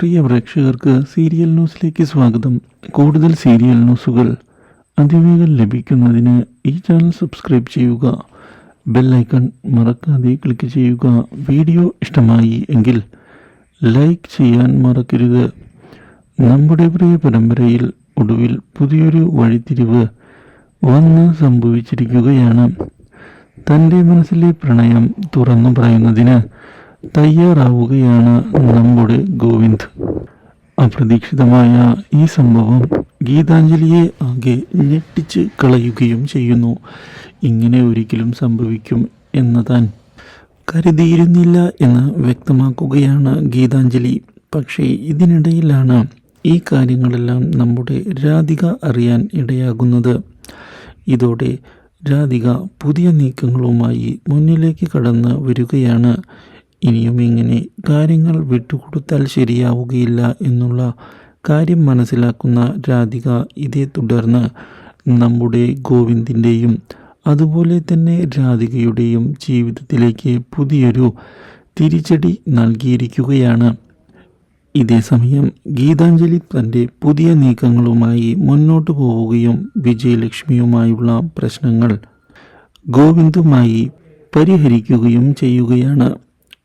പ്രിയ പ്രേക്ഷകർക്ക് സീരിയൽ ന്യൂസിലേക്ക് സ്വാഗതം. കൂടുതൽ സീരിയൽ ന്യൂസുകൾ അതിവേഗം ലഭിക്കുന്നതിന് ഈ ചാനൽ സബ്സ്ക്രൈബ് ചെയ്യുക. ബെല്ലൈക്കൺ മറക്കാതെ ക്ലിക്ക് ചെയ്യുക. വീഡിയോ ഇഷ്ടമായി എങ്കിൽ ലൈക്ക് ചെയ്യാൻ മറക്കരുത്. നമ്മുടെ പ്രിയ പരമ്പരയിൽ ഒടുവിൽ പുതിയൊരു വഴിത്തിരിവ് വന്ന് സംഭവിച്ചിരിക്കുകയാണ്. തന്റെ മനസ്സിലെ പ്രണയം തുറന്നു പറയുന്നതിന് തയ്യാറാവുകയാണ് നമ്മുടെ ഗോവിന്ദ്. അപ്രതീക്ഷിതമായ ഈ സംഭവം ഗീതാഞ്ജലിയെ ആകെ ഞെട്ടിച്ച് കളയുകയും ചെയ്യുന്നു. ഇങ്ങനെ ഒരിക്കലും സംഭവിക്കും എന്ന് താൻ കരുതിയിരുന്നില്ല എന്ന് വ്യക്തമാക്കുകയാണ് ഗീതാഞ്ജലി. പക്ഷേ ഇതിനിടയിലാണ് ഈ കാര്യങ്ങളെല്ലാം നമ്മുടെ രാധിക അറിയാൻ ഇടയാകുന്നത്. ഇതോടെ രാധിക പുതിയ നീക്കങ്ങളുമായി മുന്നിലേക്ക് കടന്ന് വരികയാണ്. ഇനിയും ഇങ്ങനെ കാര്യങ്ങൾ വിട്ടുകൊടുത്താൽ ശരിയാവുകയില്ല എന്നുള്ള കാര്യം മനസ്സിലാക്കുന്ന രാധിക ഇതേ തുടർന്ന് നമ്മുടെ ഗോവിന്ദിന്റെയും അതുപോലെ തന്നെ രാധികയുടെയും ജീവിതത്തിലേക്ക് പുതിയൊരു തിരിച്ചടി നൽകിയിരിക്കുകയാണ്. ഇതേസമയം ഗീതാഞ്ജലി തന്റെ പുതിയ നീക്കങ്ങളുമായി മുന്നോട്ടു പോവുകയും വിജയലക്ഷ്മിയുമായുള്ള പ്രശ്നങ്ങൾ ഗോവിന്ദുമായി പരിഹരിക്കുകയും ചെയ്യുകയാണ്.